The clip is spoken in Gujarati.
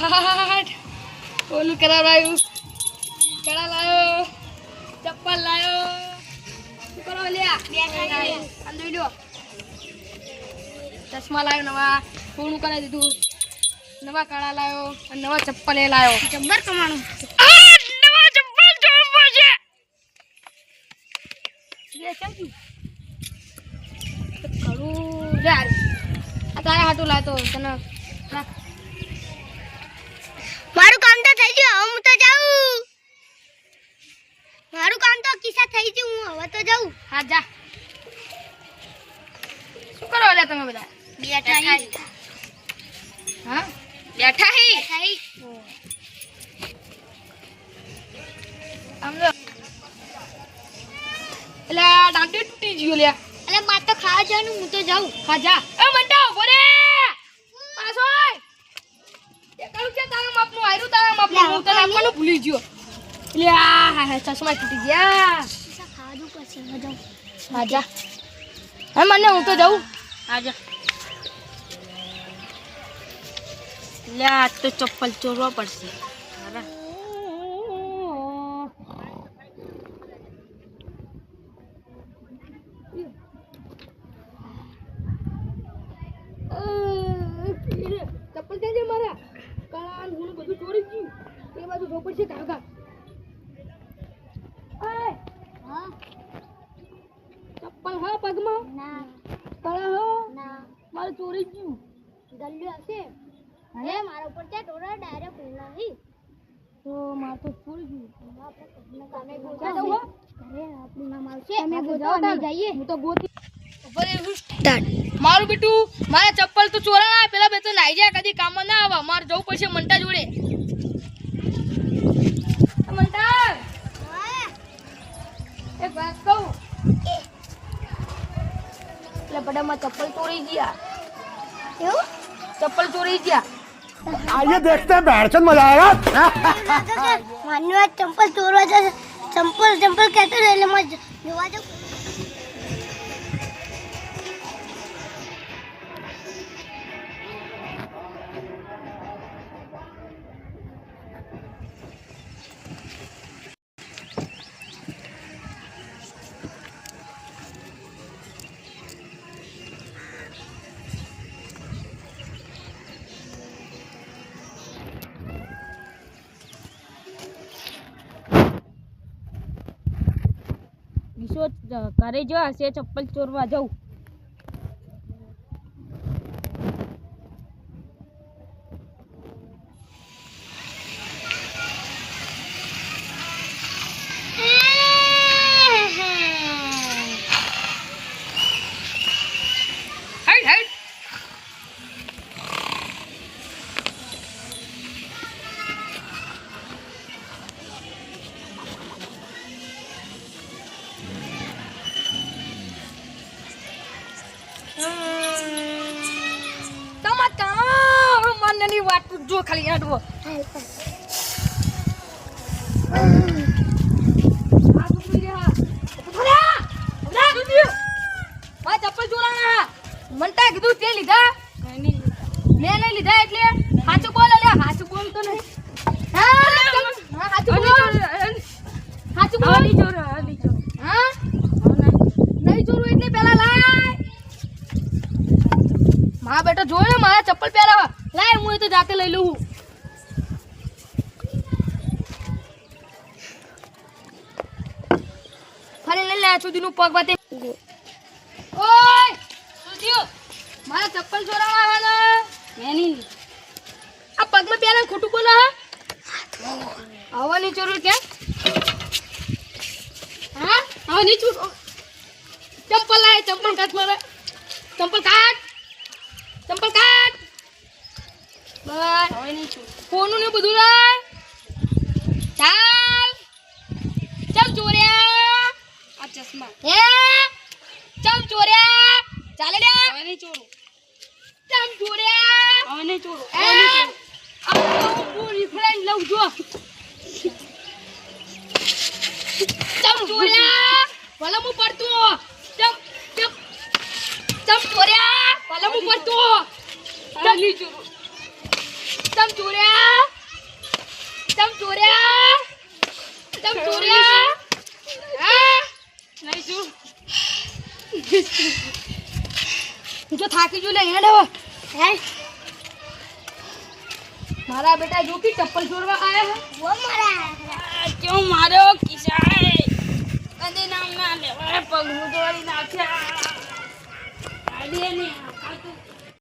હાટ ઓલું કરાવાયું કડા લાયો. ચપ્પલ લાયો. શું કરો લ્યા? અંદર લ્યો. ચશ્મા લાયો નવા પૂરું કરાવી દીધું. નવા કડા લાયો અને નવા ચપ્પલ એ લાયો. જબ્બર કમાણું નવા ચપ્પલ છે કરું આ તારા હાટું લાવતો તને. થઈ ગયું હું તો જાઉં. મારું કામ તો કિસ્સા થઈ ગયું હું હવે તો જાઉં. હા જા. શું કરો એટલે તમે બધા? બેઠા હી. હા? બેઠા હી. બેઠા હી? આમ એટલે આ તૂટી ગયું લ્યા. એટલે મારે તો ખાવા જવાનું હું તો જાઉં. હા જા. એ મંડા આય. એ છે? તારા માપનું આયરું તારા માપનું. હું તને આપવાનું ભૂલી ગયો. આ હા હા ચશ્મા તૂટી ગયા. કિસ્સા પછી હા હા મને હું તો જાઉં હા લે આ તો ચપ્પલ ચોરવા પડશે ચપ્પલ ત્યાં છે મારા કાળા ને બધું ચોરી ગયું એ બાજુ ઢોપર છે કાકા હા. ચપ્પલ હા પગમાં? ના. કળા હો? ના. મારું ચોરી ગયું ગલ્લ્યું હશે. હે? મારા ઉપર ત્યાં ટોરા ડાયરેક્ટ ઉલા હી તો માર તો ચોરી ગયું તમે ગોતા હો? અરે આપણું નામ આવશે. ગોતો અમે તાર. જઈએ. હું તો ગોતી ઉપર હું સ્ટાર્ટ મારું બેટું મારા ચપ્પલ તો ચોરા પેલા બે તો નાઈ જાય કદી કામમાં ના આવા. મારે જવું પડશે મંટા જોડે એ મંટા એક વાત કહું એટલે બડામાં ચપ્પલ ચોરી ગયા એવું ચપ્પલ ચોરી ગયા आइए देखते हैं बैठचंद मजा आएगा માનવા ચંપલ ચોરવા જશે ચંપલ ચંપલ કહેતો ને એટલે મત જોવા જાઉં વિશો ઘરે જો હશે ચપ્પલ ચોરવા જવું જો ખાલી ચપ્પલ ચોરાણા મનતા કીધું તે લીધા? મેં નહીં લીધા એટલે સાચું બોલ લે સાચું બોલ તો નહીં. બોલ સાચું બોલ. સાચું બોલ. હા? નહીં ચોરું એટલે પેલા લાય. મારા બેટો જોયો મારા ચપ્પલ પહેરાવા? લાય હું તો જાતે લઈ લઉં ફરી લઈ લે સુધીનું પગ બાતે મારા ચપ્પલ ચોરાવા આવવાના એની આ પગમાં પહેલા ખોટું બોલો હા? આવવાની જરૂર ક્યાં હા? આવવાની જરૂર ચપ્પલ લાય, ચપ્પલ કાઢ ફોનું ને બધું લાય ચાલ. ચમ ચોર્યા આ ચશ્મા. હે? ચમ ચોર્યા ચાલે લે. હવે નહીં ચોરું. ચમ ચોર્યા હવે નહીં ચોરું. ચોરું. આ પૂરી ફ્રેન્ડ લઉં જો. ચમ ચોર્યા ભલે હું પડતું ચમ ચમ. ચમ ચોર્યા ભલે હું પડતું નહીં ચોરું. તમ ચોર્યા તમ ચોર્યા તમ ચોર્યા હા? નહીં શું? હું તો થાકી જુ લે હેડ હે? મારા બેટા જો કે ચપ્પલ ચોરવા આયા હે. વો મારા ક્यों મારો કિસાય કદી નામ ના લેવા પગ હું તોડી નાખ્યા. આડે ને.